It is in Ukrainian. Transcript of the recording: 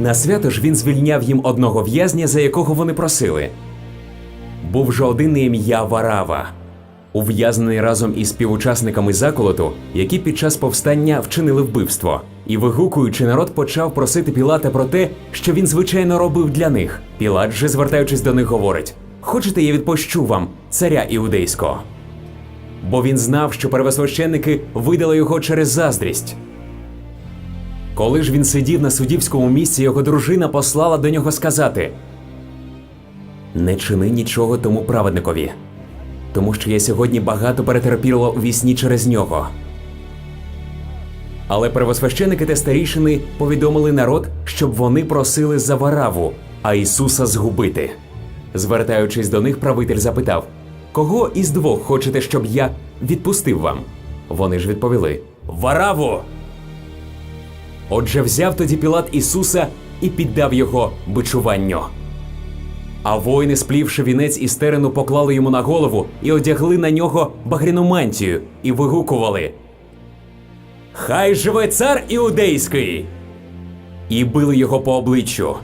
На свято ж він звільняв їм одного в'язня, за якого вони просили. Був же один ім'я Варава, ув'язнений разом із співучасниками заколоту, які під час повстання вчинили вбивство. І вигукуючи, народ почав просити Пілата про те, що він звичайно робив для них. Пілат же, звертаючись до них, говорить: Хочете, я відпущу вам царя іудейського? Бо він знав, що первосвященники видали його через заздрість. Коли ж він сидів на суддівському місці, його дружина послала до нього сказати: Не чини нічого тому праведникові, тому що я сьогодні багато перетерпіла у вісні через нього. Але первосвященики та старішини повідомили народ, щоб вони просили за вараву, а Ісуса згубити. Звертаючись до них, правитель запитав: Кого із двох хочете, щоб я відпустив вам? Вони ж відповіли: Вараву! Отже, взяв тоді Пілат Ісуса і піддав його бичуванню. А воїни, сплівши вінець із терену, поклали йому на голову і одягли на нього багряну мантію і вигукували: Хай живе цар іудейський! І били його по обличчю.